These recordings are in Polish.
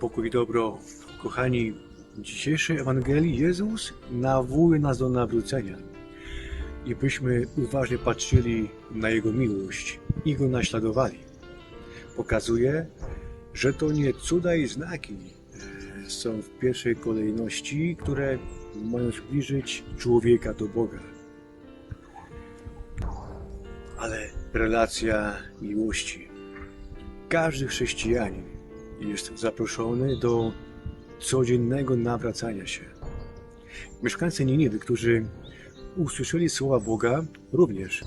Pokój i dobro. Kochani, w dzisiejszej Ewangelii Jezus nawołuje nas do nawrócenia. I byśmy uważnie patrzyli na Jego miłość i Go naśladowali. Pokazuje, że to nie cuda i znaki e, są w pierwszej kolejności, które mają zbliżyć człowieka do Boga. Ale relacja miłości. Każdy chrześcijanin jest zaproszony do codziennego nawracania się. Mieszkańcy Niniwy, którzy usłyszeli słowa Boga, również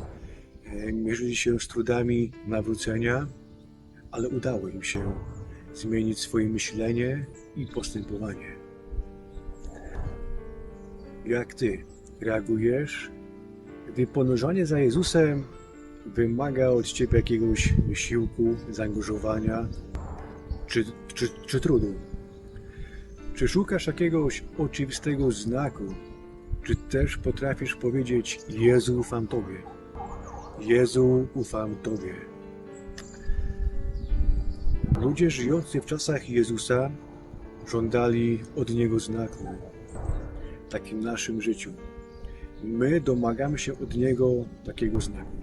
e, mierzyli się z trudami nawrócenia, ale udało im się zmienić swoje myślenie i postępowanie. Jak ty reagujesz, gdy ponurzanie za Jezusem wymaga od ciebie jakiegoś wysiłku, zaangażowania czy, czy, czy trudu? Czy szukasz jakiegoś oczywistego znaku? Czy też potrafisz powiedzieć: Jezu, ufam Tobie? Jezu, ufam Tobie. Ludzie żyjący w czasach Jezusa żądali od Niego znaku takim naszym życiu. My domagamy się od Niego takiego znaku.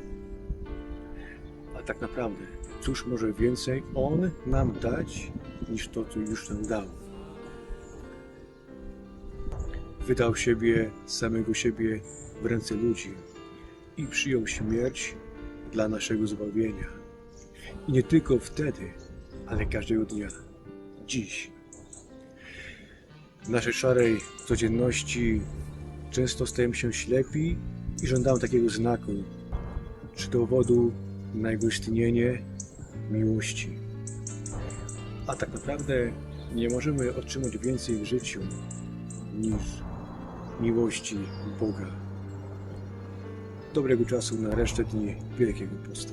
A tak naprawdę, cóż może więcej On nam dać, niż to, co już nam dał? Wydał siebie, samego siebie w ręce ludzi i przyjął śmierć dla naszego zbawienia. I nie tylko wtedy, ale każdego dnia, dziś. W naszej szarej codzienności często stajemy się ślepi i żądamy takiego znaku, czy dowodu na jego istnienie, miłości. A tak naprawdę nie możemy otrzymać więcej w życiu niż miłości Boga. Dobrego czasu na resztę dni Wielkiego Postu.